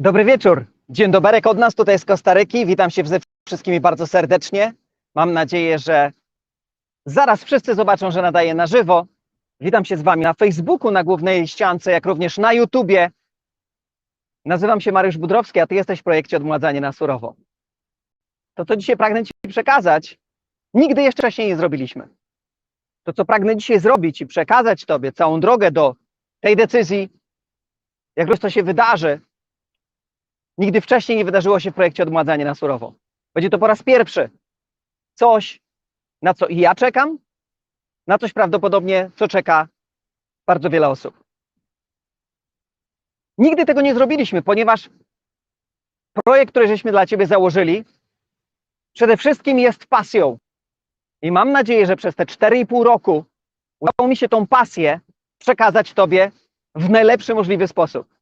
Dobry wieczór. Dzień dobry od nas, tutaj z Kostaryki. Witam się ze wszystkimi bardzo serdecznie. Mam nadzieję, że zaraz wszyscy zobaczą, że nadaję na żywo. Witam się z Wami na Facebooku, na głównej ściance, jak również na YouTubie. Nazywam się Mariusz Budrowski, a Ty jesteś w projekcie Odmładzanie na Surowo. To, co dzisiaj pragnę Ci przekazać, nigdy jeszcze wcześniej nie zrobiliśmy. To, co pragnę dzisiaj zrobić i przekazać Tobie całą drogę do tej decyzji, jak już to się wydarzy, Nigdy wcześniej nie wydarzyło się w projekcie Odmładzanie na Surowo. Będzie to po raz pierwszy coś, na co i ja czekam, na coś prawdopodobnie, co czeka bardzo wiele osób. Nigdy tego nie zrobiliśmy, ponieważ projekt, który żeśmy dla Ciebie założyli, przede wszystkim jest pasją. I mam nadzieję, że przez te 4,5 roku udało mi się tą pasję przekazać Tobie w najlepszy możliwy sposób.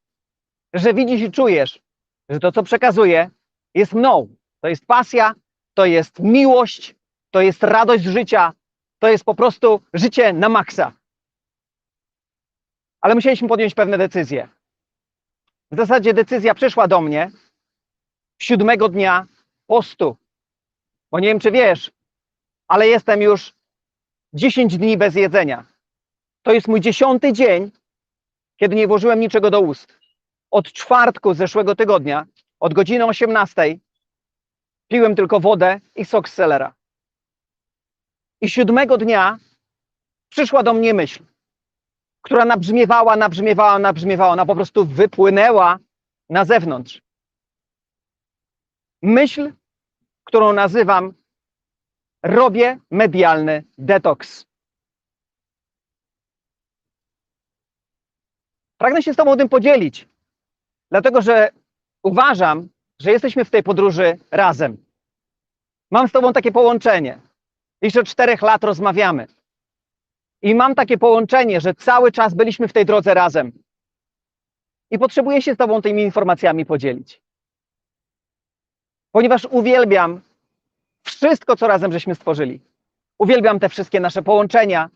Że widzisz i czujesz, że to, co przekazuję, jest mną. To jest pasja, to jest miłość, to jest radość życia, to jest po prostu życie na maksa. Ale musieliśmy podjąć pewne decyzje. W zasadzie decyzja przyszła do mnie siódmego dnia postu. Bo nie wiem, czy wiesz, ale jestem już 10 dni bez jedzenia. To jest mój dziesiąty dzień, kiedy nie włożyłem niczego do ust od czwartku zeszłego tygodnia, od godziny 18, piłem tylko wodę i sok z selera. I siódmego dnia przyszła do mnie myśl, która nabrzmiewała, nabrzmiewała, nabrzmiewała, ona po prostu wypłynęła na zewnątrz. Myśl, którą nazywam robię medialny detoks. Pragnę się z Tobą tym podzielić, Dlatego, że uważam, że jesteśmy w tej podróży razem. Mam z Tobą takie połączenie. Już od czterech lat rozmawiamy. I mam takie połączenie, że cały czas byliśmy w tej drodze razem. I potrzebuję się z Tobą tymi informacjami podzielić. Ponieważ uwielbiam wszystko, co razem żeśmy stworzyli. Uwielbiam te wszystkie nasze połączenia.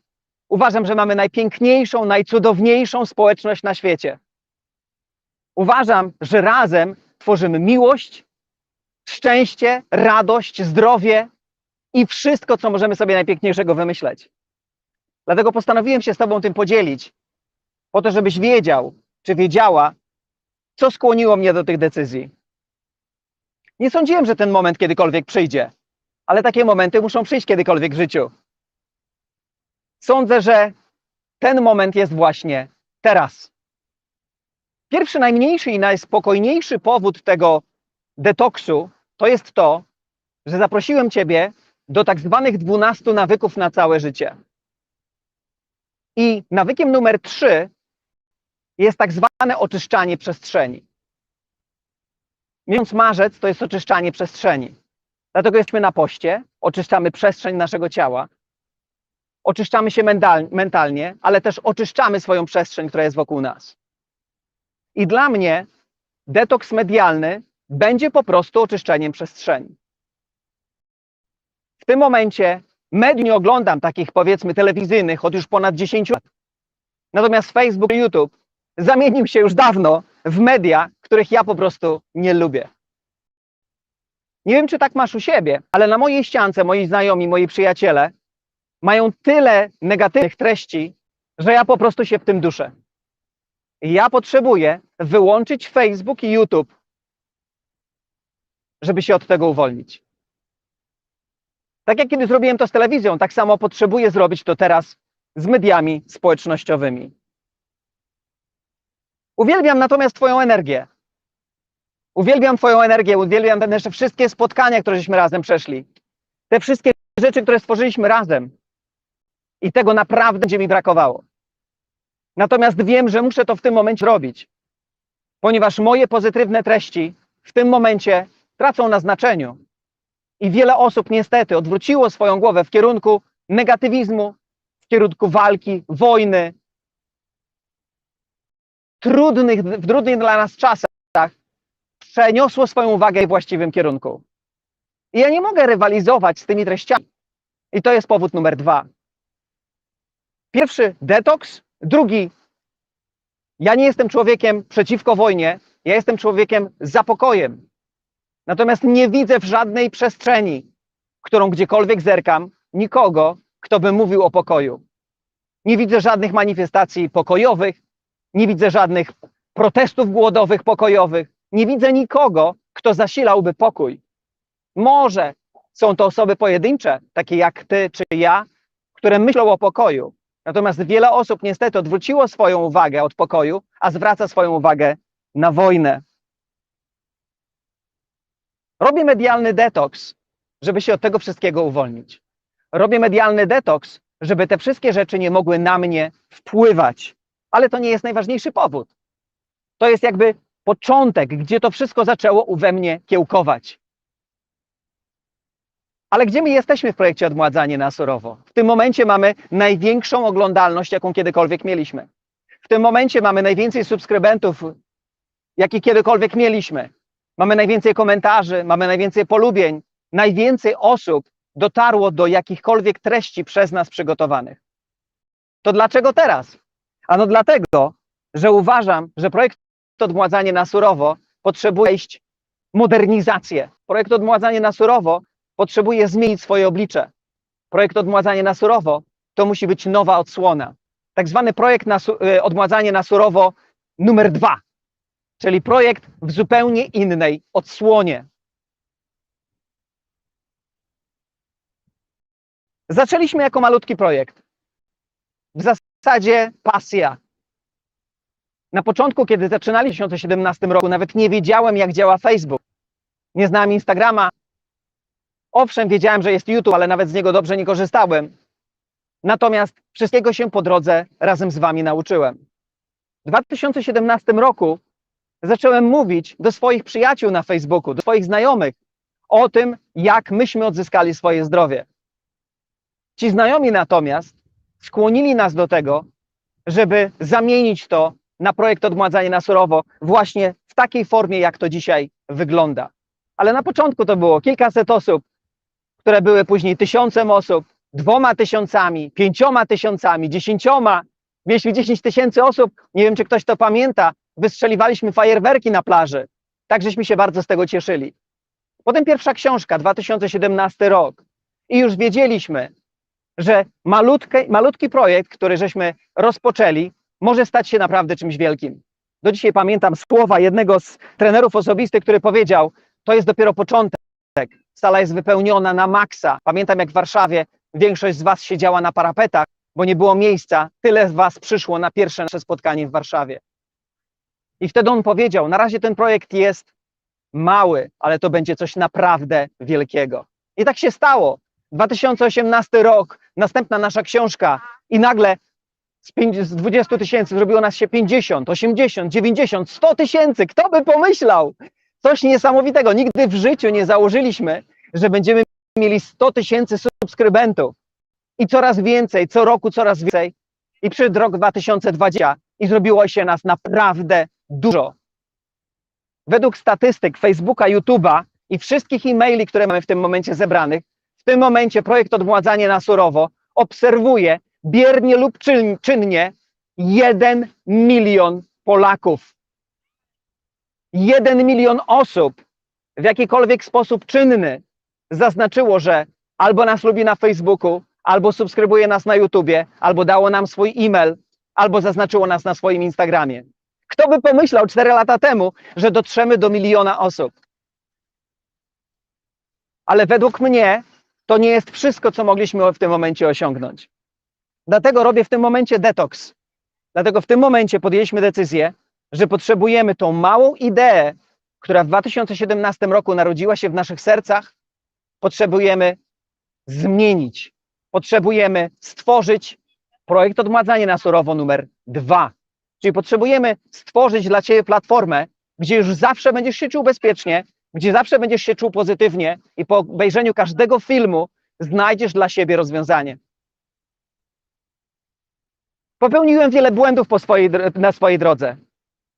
Uważam, że mamy najpiękniejszą, najcudowniejszą społeczność na świecie. Uważam, że razem tworzymy miłość, szczęście, radość, zdrowie i wszystko, co możemy sobie najpiękniejszego wymyśleć. Dlatego postanowiłem się z Tobą tym podzielić, po to, żebyś wiedział, czy wiedziała, co skłoniło mnie do tych decyzji. Nie sądziłem, że ten moment kiedykolwiek przyjdzie, ale takie momenty muszą przyjść kiedykolwiek w życiu. Sądzę, że ten moment jest właśnie teraz. Pierwszy, najmniejszy i najspokojniejszy powód tego detoksu to jest to, że zaprosiłem Ciebie do tak zwanych 12 nawyków na całe życie. I nawykiem numer 3 jest tak zwane oczyszczanie przestrzeni. Miesiąc marzec to jest oczyszczanie przestrzeni. Dlatego jesteśmy na poście, oczyszczamy przestrzeń naszego ciała, oczyszczamy się mentalnie, ale też oczyszczamy swoją przestrzeń, która jest wokół nas. I dla mnie detoks medialny będzie po prostu oczyszczeniem przestrzeni. W tym momencie mediów nie oglądam takich powiedzmy telewizyjnych od już ponad 10 lat. Natomiast Facebook i YouTube zamienił się już dawno w media, których ja po prostu nie lubię. Nie wiem, czy tak masz u siebie, ale na mojej ściance moi znajomi, moi przyjaciele mają tyle negatywnych treści, że ja po prostu się w tym duszę. Ja potrzebuję wyłączyć Facebook i YouTube, żeby się od tego uwolnić. Tak jak kiedy zrobiłem to z telewizją, tak samo potrzebuję zrobić to teraz z mediami społecznościowymi. Uwielbiam natomiast Twoją energię. Uwielbiam Twoją energię, uwielbiam te nasze wszystkie spotkania, które żeśmy razem przeszli. Te wszystkie rzeczy, które stworzyliśmy razem. I tego naprawdę będzie mi brakowało. Natomiast wiem, że muszę to w tym momencie robić, ponieważ moje pozytywne treści w tym momencie tracą na znaczeniu. I wiele osób niestety odwróciło swoją głowę w kierunku negatywizmu, w kierunku walki, wojny, trudnych, w trudnych dla nas czasach, przeniosło swoją uwagę w właściwym kierunku. I ja nie mogę rywalizować z tymi treściami. I to jest powód numer dwa. Pierwszy detoks, Drugi, ja nie jestem człowiekiem przeciwko wojnie, Ja jestem człowiekiem za pokojem. Natomiast nie widzę w żadnej przestrzeni, którą gdziekolwiek zerkam, nikogo, kto by mówił o pokoju. Nie widzę żadnych manifestacji pokojowych, nie widzę żadnych protestów głodowych pokojowych, nie widzę nikogo, kto zasilałby pokój. Może są to osoby pojedyncze, takie jak ty czy ja, które myślą o pokoju. Natomiast wiele osób niestety odwróciło swoją uwagę od pokoju, a zwraca swoją uwagę na wojnę. Robię medialny detoks, żeby się od tego wszystkiego uwolnić. Robię medialny detoks, żeby te wszystkie rzeczy nie mogły na mnie wpływać. Ale to nie jest najważniejszy powód. To jest jakby początek, gdzie to wszystko zaczęło we mnie kiełkować. Ale gdzie my jesteśmy w projekcie Odmładzanie na surowo? W tym momencie mamy największą oglądalność, jaką kiedykolwiek mieliśmy. W tym momencie mamy najwięcej subskrybentów, jaki kiedykolwiek mieliśmy. Mamy najwięcej komentarzy, mamy najwięcej polubień, najwięcej osób dotarło do jakichkolwiek treści przez nas przygotowanych. To dlaczego teraz? Ano dlatego, że uważam, że projekt Odmładzanie na surowo potrzebuje iść modernizację. Projekt Odmładzanie na surowo potrzebuje zmienić swoje oblicze. Projekt Odmładzanie na surowo to musi być nowa odsłona. Tak zwany projekt na, y, Odmładzanie na surowo numer dwa, czyli projekt w zupełnie innej odsłonie. Zaczęliśmy jako malutki projekt. W zasadzie pasja. Na początku, kiedy zaczynaliśmy w 2017 roku, nawet nie wiedziałem, jak działa Facebook. Nie znałem Instagrama. Owszem, wiedziałem, że jest YouTube, ale nawet z niego dobrze nie korzystałem. Natomiast wszystkiego się po drodze razem z Wami nauczyłem. W 2017 roku zacząłem mówić do swoich przyjaciół na Facebooku, do swoich znajomych o tym, jak myśmy odzyskali swoje zdrowie. Ci znajomi natomiast skłonili nas do tego, żeby zamienić to na projekt Odmładzanie na surowo właśnie w takiej formie, jak to dzisiaj wygląda. Ale na początku to było kilkaset osób, które były później tysiącem osób, dwoma tysiącami, pięcioma tysiącami, dziesięcioma. Mieliśmy 10 tysięcy osób, nie wiem czy ktoś to pamięta, wystrzeliwaliśmy fajerwerki na plaży. Tak żeśmy się bardzo z tego cieszyli. Potem pierwsza książka, 2017 rok. I już wiedzieliśmy, że malutki, malutki projekt, który żeśmy rozpoczęli, może stać się naprawdę czymś wielkim. Do dzisiaj pamiętam słowa jednego z trenerów osobistych, który powiedział: To jest dopiero początek. Sala jest wypełniona na maksa. Pamiętam, jak w Warszawie większość z Was siedziała na parapetach, bo nie było miejsca. Tyle z Was przyszło na pierwsze nasze spotkanie w Warszawie. I wtedy on powiedział: Na razie ten projekt jest mały, ale to będzie coś naprawdę wielkiego. I tak się stało. 2018 rok, następna nasza książka, i nagle z, z 20 tysięcy zrobiło nas się 50, 80, 90, 100 tysięcy. Kto by pomyślał? Coś niesamowitego. Nigdy w życiu nie założyliśmy, że będziemy mieli 100 tysięcy subskrybentów. I coraz więcej, co roku coraz więcej. I przyszedł rok 2020 i zrobiło się nas naprawdę dużo. Według statystyk Facebooka, YouTube'a i wszystkich e-maili, które mamy w tym momencie zebranych, w tym momencie projekt Odmładzanie na surowo obserwuje biernie lub czyn, czynnie jeden milion Polaków. Jeden milion osób w jakikolwiek sposób czynny zaznaczyło, że albo nas lubi na Facebooku, albo subskrybuje nas na YouTubie, albo dało nam swój e-mail, albo zaznaczyło nas na swoim Instagramie. Kto by pomyślał 4 lata temu, że dotrzemy do miliona osób? Ale według mnie to nie jest wszystko, co mogliśmy w tym momencie osiągnąć. Dlatego robię w tym momencie detoks. Dlatego w tym momencie podjęliśmy decyzję, że potrzebujemy tą małą ideę, która w 2017 roku narodziła się w naszych sercach, potrzebujemy zmienić. Potrzebujemy stworzyć projekt Odmładzanie na surowo numer dwa. Czyli potrzebujemy stworzyć dla Ciebie platformę, gdzie już zawsze będziesz się czuł bezpiecznie, gdzie zawsze będziesz się czuł pozytywnie i po obejrzeniu każdego filmu znajdziesz dla siebie rozwiązanie. Popełniłem wiele błędów swojej, na swojej drodze.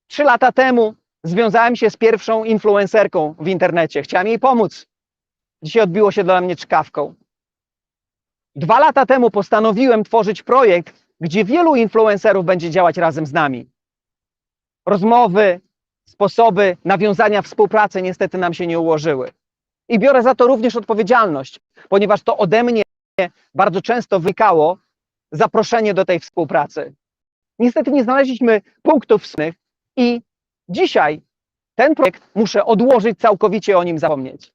Trzy lata temu związałem się z pierwszą influencerką w internecie. Chciałem jej pomóc. Dzisiaj odbiło się dla mnie czkawką. Dwa lata temu postanowiłem tworzyć projekt, gdzie wielu influencerów będzie działać razem z nami. Rozmowy, sposoby nawiązania współpracy niestety nam się nie ułożyły. I biorę za to również odpowiedzialność, ponieważ to ode mnie bardzo często wynikało zaproszenie do tej współpracy. Niestety nie znaleźliśmy punktów snych i dzisiaj ten projekt muszę odłożyć całkowicie o nim zapomnieć.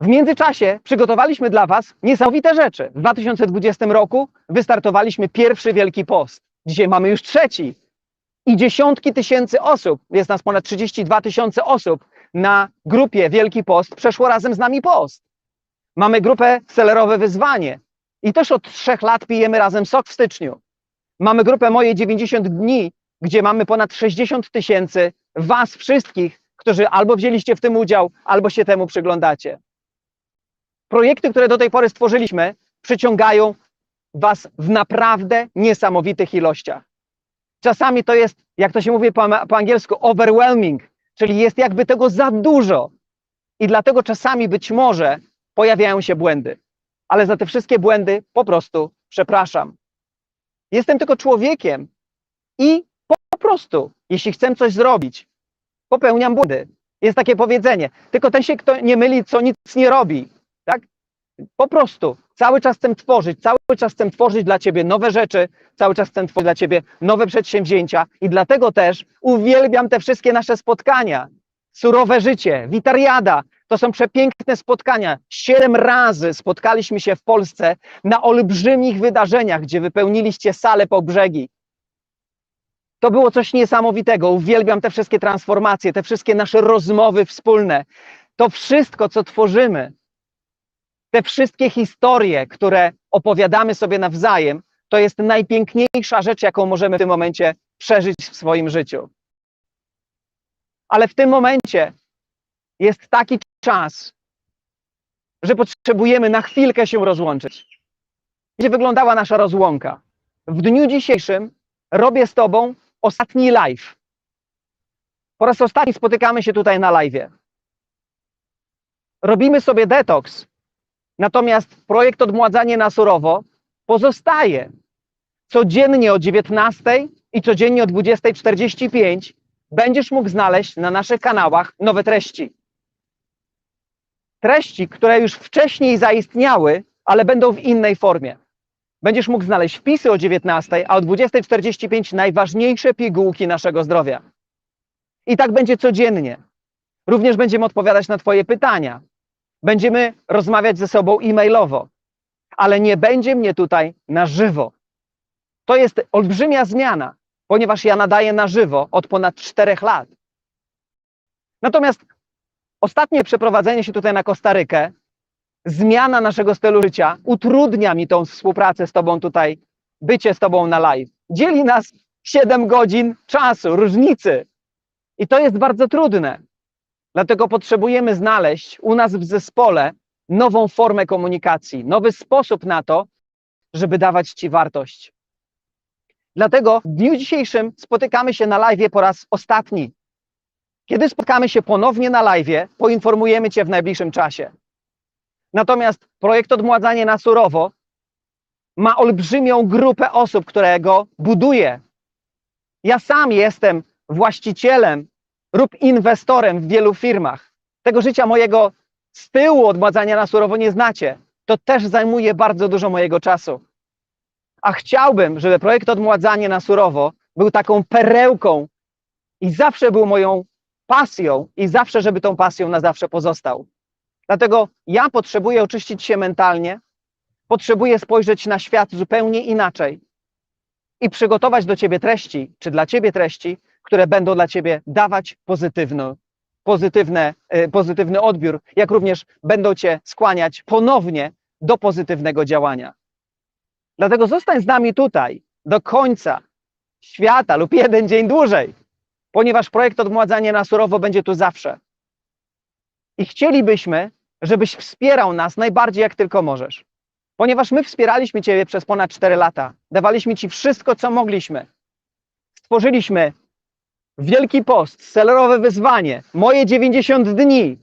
W międzyczasie przygotowaliśmy dla Was niesamowite rzeczy. W 2020 roku wystartowaliśmy pierwszy Wielki Post. Dzisiaj mamy już trzeci. I dziesiątki tysięcy osób, jest nas ponad 32 tysiące osób na grupie Wielki Post, przeszło razem z nami post. Mamy grupę Celerowe Wyzwanie i też od trzech lat pijemy razem sok w styczniu. Mamy grupę Moje 90 dni, gdzie mamy ponad 60 tysięcy Was wszystkich, którzy albo wzięliście w tym udział, albo się temu przyglądacie. Projekty, które do tej pory stworzyliśmy, przyciągają Was w naprawdę niesamowitych ilościach. Czasami to jest, jak to się mówi po, po angielsku, overwhelming, czyli jest jakby tego za dużo. I dlatego czasami być może pojawiają się błędy. Ale za te wszystkie błędy po prostu przepraszam. Jestem tylko człowiekiem i po prostu, jeśli chcę coś zrobić, popełniam błędy. Jest takie powiedzenie. Tylko ten się, kto nie myli, co nic nie robi. Tak? Po prostu cały czas chcę tworzyć, cały czas chcę tworzyć dla ciebie nowe rzeczy, cały czas chcę tworzyć dla ciebie nowe przedsięwzięcia i dlatego też uwielbiam te wszystkie nasze spotkania. Surowe życie, Witariada, to są przepiękne spotkania. Siedem razy spotkaliśmy się w Polsce na olbrzymich wydarzeniach, gdzie wypełniliście salę po brzegi. To było coś niesamowitego. Uwielbiam te wszystkie transformacje, te wszystkie nasze rozmowy wspólne. To wszystko, co tworzymy, te wszystkie historie, które opowiadamy sobie nawzajem, to jest najpiękniejsza rzecz, jaką możemy w tym momencie przeżyć w swoim życiu. Ale w tym momencie jest taki czas, że potrzebujemy na chwilkę się rozłączyć. Będzie wyglądała nasza rozłąka. W dniu dzisiejszym robię z Tobą ostatni live. Po raz ostatni spotykamy się tutaj na live. Robimy sobie detoks, natomiast projekt Odmładzanie na surowo pozostaje. Codziennie o 19 i codziennie o 20.45 będziesz mógł znaleźć na naszych kanałach nowe treści. Treści, które już wcześniej zaistniały, ale będą w innej formie. Będziesz mógł znaleźć wpisy o 19, a o 20.45 najważniejsze pigułki naszego zdrowia. I tak będzie codziennie. Również będziemy odpowiadać na Twoje pytania. Będziemy rozmawiać ze sobą e-mailowo, ale nie będzie mnie tutaj na żywo. To jest olbrzymia zmiana, ponieważ ja nadaję na żywo od ponad 4 lat. Natomiast ostatnie przeprowadzenie się tutaj na Kostarykę, zmiana naszego stylu życia utrudnia mi tą współpracę z Tobą tutaj, bycie z Tobą na live. Dzieli nas 7 godzin czasu, różnicy. I to jest bardzo trudne. Dlatego potrzebujemy znaleźć u nas w zespole nową formę komunikacji, nowy sposób na to, żeby dawać Ci wartość. Dlatego w dniu dzisiejszym spotykamy się na live po raz ostatni. Kiedy spotkamy się ponownie na live, poinformujemy Cię w najbliższym czasie. Natomiast projekt Odmładzanie na surowo ma olbrzymią grupę osób, które go buduje. Ja sam jestem właścicielem lub inwestorem w wielu firmach. Tego życia mojego z tyłu odmładzania na surowo nie znacie. To też zajmuje bardzo dużo mojego czasu. A chciałbym, żeby projekt Odmładzanie na surowo był taką perełką i zawsze był moją pasją i zawsze, żeby tą pasją na zawsze pozostał. Dlatego ja potrzebuję oczyścić się mentalnie, potrzebuję spojrzeć na świat zupełnie inaczej i przygotować do ciebie treści, czy dla ciebie treści, które będą dla ciebie dawać pozytywny, pozytywne, y, pozytywny odbiór, jak również będą cię skłaniać ponownie do pozytywnego działania. Dlatego zostań z nami tutaj do końca świata lub jeden dzień dłużej, ponieważ projekt Odmładzanie na surowo będzie tu zawsze. I chcielibyśmy, żebyś wspierał nas najbardziej jak tylko możesz. Ponieważ my wspieraliśmy Ciebie przez ponad 4 lata. Dawaliśmy Ci wszystko, co mogliśmy. Stworzyliśmy Wielki Post, sellerowe wyzwanie, moje 90 dni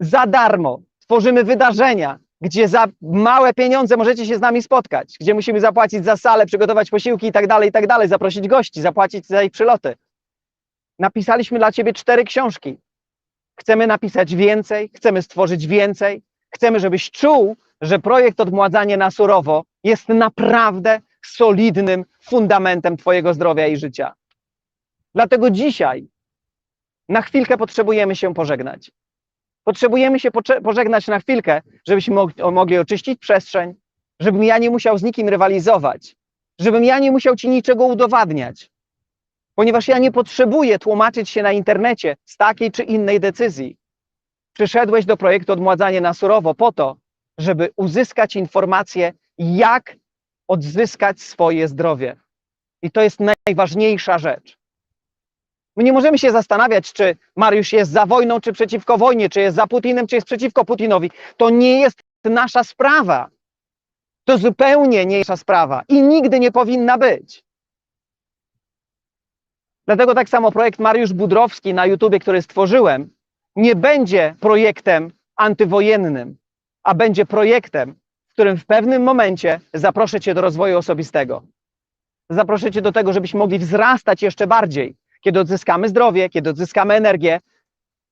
za darmo. Tworzymy wydarzenia, gdzie za małe pieniądze możecie się z nami spotkać, gdzie musimy zapłacić za salę, przygotować posiłki i tak dalej, i tak dalej, zaprosić gości, zapłacić za ich przyloty. Napisaliśmy dla ciebie cztery książki. Chcemy napisać więcej, chcemy stworzyć więcej. Chcemy, żebyś czuł, że projekt Odmładzanie na surowo jest naprawdę solidnym fundamentem twojego zdrowia i życia. Dlatego dzisiaj na chwilkę potrzebujemy się pożegnać. Potrzebujemy się pożegnać na chwilkę, żebyśmy mog- mogli oczyścić przestrzeń, żebym ja nie musiał z nikim rywalizować, żebym ja nie musiał ci niczego udowadniać, ponieważ ja nie potrzebuję tłumaczyć się na internecie z takiej czy innej decyzji. Przyszedłeś do projektu Odmładzanie na surowo po to, żeby uzyskać informacje, jak odzyskać swoje zdrowie. I to jest najważniejsza rzecz. My nie możemy się zastanawiać, czy Mariusz jest za wojną, czy przeciwko wojnie, czy jest za Putinem, czy jest przeciwko Putinowi. To nie jest nasza sprawa. To zupełnie nie nasza sprawa i nigdy nie powinna być. Dlatego tak samo projekt Mariusz Budrowski na YouTubie, który stworzyłem, nie będzie projektem antywojennym, a będzie projektem, w którym w pewnym momencie zaproszę Cię do rozwoju osobistego. Zaproszę Cię do tego, żebyśmy mogli wzrastać jeszcze bardziej. Kiedy odzyskamy zdrowie, kiedy odzyskamy energię,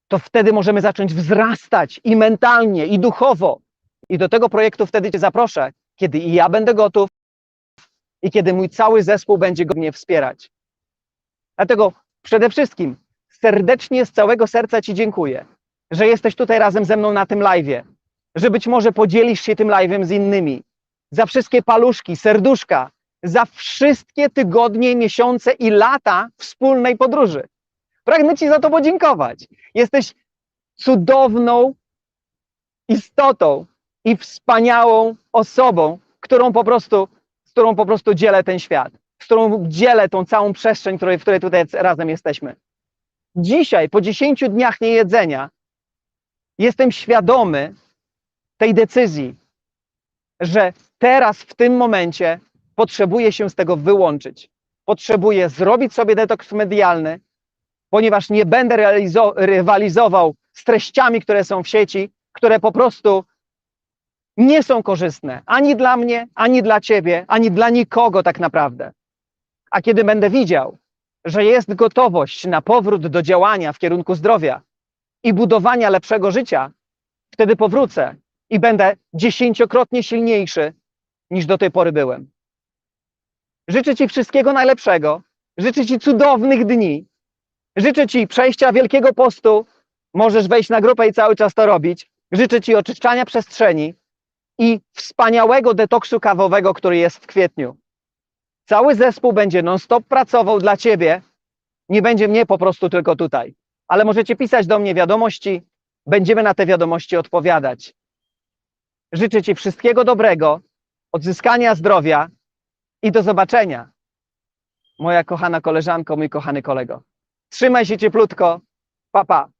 to wtedy możemy zacząć wzrastać i mentalnie, i duchowo. I do tego projektu wtedy Cię zaproszę, kiedy i ja będę gotów i kiedy mój cały zespół będzie go mnie wspierać. Dlatego przede wszystkim serdecznie z całego serca Ci dziękuję, że jesteś tutaj razem ze mną na tym live'ie, że być może podzielisz się tym live'em z innymi. Za wszystkie paluszki, serduszka, za wszystkie tygodnie, miesiące i lata wspólnej podróży. Pragnę Ci za to podziękować. Jesteś cudowną istotą i wspaniałą osobą, którą po prostu, z którą po prostu dzielę ten świat, którą dzielę tą całą przestrzeń, w której tutaj razem jesteśmy. Dzisiaj, po 10 dniach niejedzenia, jestem świadomy tej decyzji, że teraz, w tym momencie, potrzebuję się z tego wyłączyć. Potrzebuję zrobić sobie detoks medialny, ponieważ nie będę rywalizował z treściami, które są w sieci, które po prostu nie są korzystne ani dla mnie, ani dla ciebie, ani dla nikogo tak naprawdę. A kiedy będę widział, że jest gotowość na powrót do działania w kierunku zdrowia i budowania lepszego życia, wtedy powrócę i będę dziesięciokrotnie silniejszy niż do tej pory byłem. Życzę Ci wszystkiego najlepszego. Życzę Ci cudownych dni. Życzę Ci przejścia Wielkiego Postu. Możesz wejść na grupę i cały czas to robić. Życzę Ci oczyszczania przestrzeni i wspaniałego detoksu kawowego, który jest w kwietniu. Cały zespół będzie non-stop pracował dla Ciebie. Nie będzie mnie po prostu tylko tutaj. Ale możecie pisać do mnie wiadomości. Będziemy na te wiadomości odpowiadać. Życzę Ci wszystkiego dobrego, odzyskania zdrowia i do zobaczenia. Moja kochana koleżanko, mój kochany kolego. Trzymaj się cieplutko. Pa, pa.